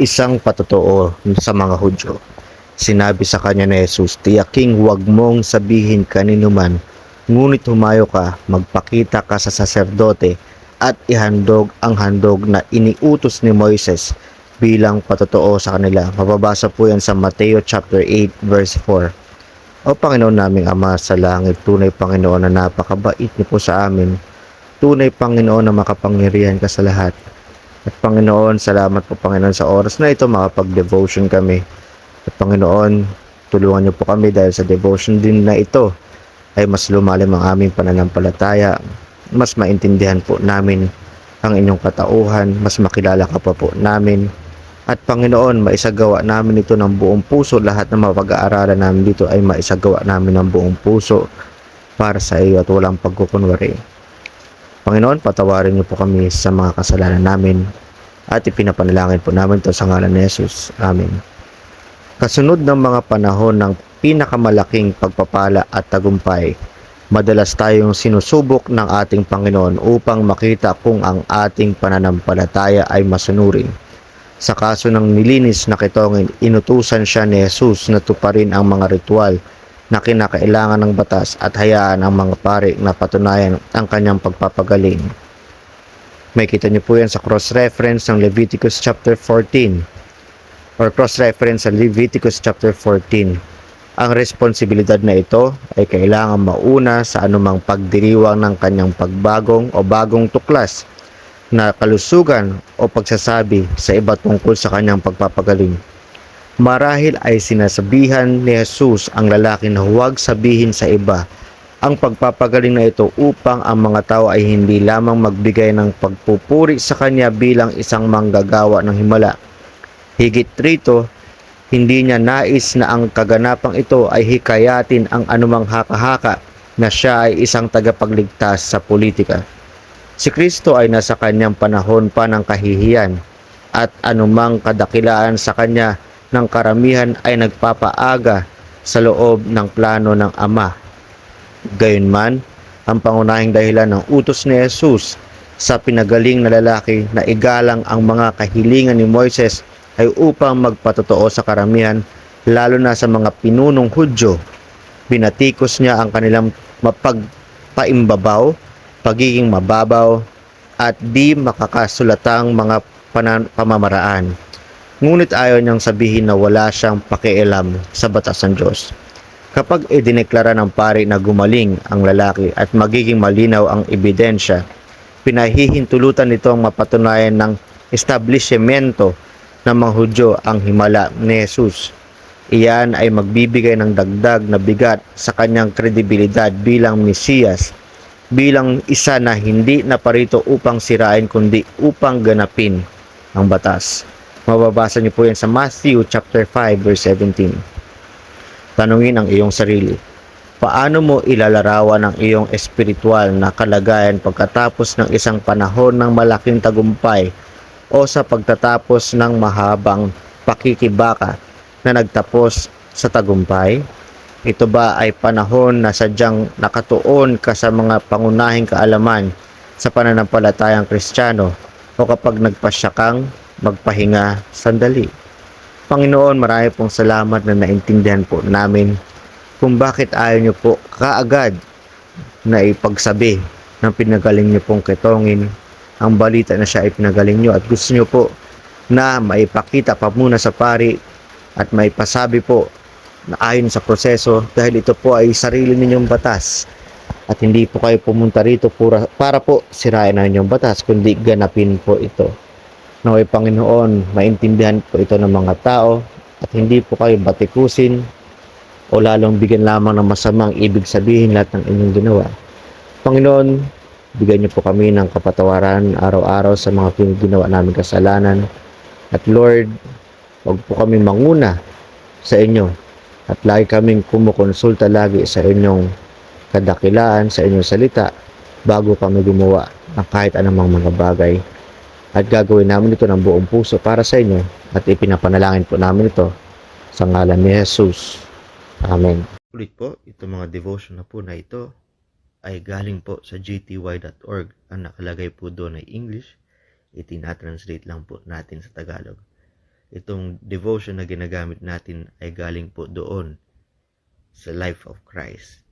isang patotoo sa mga Hudyo. Sinabi sa kanya ni Jesus, Tiyaking huwag mong sabihin kanino man, ngunit humayo ka, magpakita ka sa saserdote at ihandog ang handog na iniutos ni Moises bilang patotoo sa kanila. Mababasa po yan sa Mateo chapter 8 verse 4. O Panginoon naming Ama sa langit, tunay Panginoon na napakabait niyo po sa amin. Tunay Panginoon na makapangyarihan ka sa lahat. At Panginoon, salamat po Panginoon sa oras na ito makapag-devotion kami. At Panginoon, tulungan niyo po kami dahil sa devotion din na ito ay mas lumalim ang aming pananampalataya. Mas maintindihan po namin ang inyong katauhan, mas makilala ka pa po namin. At Panginoon, maisagawa namin ito ng buong puso. Lahat ng mapag-aaralan namin dito ay maisagawa namin ng buong puso para sa iyo at walang pagkukunwari. Panginoon, patawarin niyo po kami sa mga kasalanan namin at ipinapanalangin po namin ito sa ngalan ni Jesus. Amen. Kasunod ng mga panahon ng pinakamalaking pagpapala at tagumpay, madalas tayong sinusubok ng ating Panginoon upang makita kung ang ating pananampalataya ay masunurin. Sa kaso ng nilinis na kitongin, inutusan siya ni Jesus na tuparin ang mga ritual na kinakailangan ng batas at hayaan ang mga pari na patunayan ang kanyang pagpapagaling. May kita niyo po yan sa cross-reference ng Leviticus chapter 14 or cross-reference sa Leviticus chapter 14. Ang responsibilidad na ito ay kailangan mauna sa anumang pagdiriwang ng kanyang pagbagong o bagong tuklas na kalusugan o pagsasabi sa iba tungkol sa kanyang pagpapagaling. Marahil ay sinasabihan ni Jesus ang lalaki na huwag sabihin sa iba ang pagpapagaling na ito upang ang mga tao ay hindi lamang magbigay ng pagpupuri sa kanya bilang isang manggagawa ng himala. Higit rito, hindi niya nais na ang kaganapang ito ay hikayatin ang anumang haka-haka na siya ay isang tagapagligtas sa politika. Si Kristo ay nasa kanyang panahon pa ng kahihiyan at anumang kadakilaan sa kanya ng karamihan ay nagpapaaga sa loob ng plano ng Ama. Gayunman, ang pangunahing dahilan ng utos ni Jesus sa pinagaling na lalaki na igalang ang mga kahilingan ni Moises ay upang magpatotoo sa karamihan lalo na sa mga pinunong Hudyo. Binatikos niya ang kanilang mapagpaimbabaw, pagiging mababaw, at di makakasulatang mga pamamaraan. Ngunit ayaw niyang sabihin na wala siyang pakialam sa batas ng Diyos. Kapag idineklara ng pari na gumaling ang lalaki at magiging malinaw ang ebidensya, pinahihintulutan nito ang mapatunayan ng establishmento ng mga Hudyo ang himala ni Jesus. Iyan ay magbibigay ng dagdag na bigat sa kanyang kredibilidad bilang Mesiyas, bilang isa na hindi naparito upang sirain kundi upang ganapin ang batas. Mababasa niyo po yan sa Matthew chapter 5 verse 17. Tanungin ang iyong sarili. Paano mo ilalarawan ang iyong espiritual na kalagayan pagkatapos ng isang panahon ng malaking tagumpay o sa pagtatapos ng mahabang pakikibaka na nagtapos sa tagumpay? Ito ba ay panahon na sadyang nakatuon ka sa mga pangunahing kaalaman sa pananampalatayang kristyano o kapag nagpasya kang magpahinga sandali? Panginoon, marami pong salamat na naintindihan po namin kung bakit ayaw niyo po kaagad na ipagsabi ng pinagaling niyo pong ketongin ang balita na siya ay pinagaling niyo at gusto niyo po na maipakita pa muna sa pari at maipasabi po na ayon sa proseso dahil ito po ay sarili ninyong batas at hindi po kayo pumunta rito para po sirain ang inyong batas kundi ganapin po ito. Naway Panginoon, maintindihan po ito ng mga tao at hindi po kayo batikusin o lalong bigyan lamang ng masamang ibig sabihin lahat ng inyong ginawa. Panginoon, bigyan niyo po kami ng kapatawaran araw-araw sa mga ginawa namin kasalanan. At Lord, huwag po kami manguna sa inyo at lagi kaming kumukonsulta lagi sa inyong kadakilaan, sa inyong salita bago kami gumawa ng kahit anumang mga bagay. At gagawin namin ito ng buong puso para sa inyo at ipinapanalangin po namin ito sa ngalan ni Jesus. Amen. Ulit po, itong mga devotion na po na ito ay galing po sa gty.org. Ang nakalagay po doon ay English. Itinatranslate lang po natin sa Tagalog. itong devotion na ginagamit natin ay galing po doon sa life of Christ.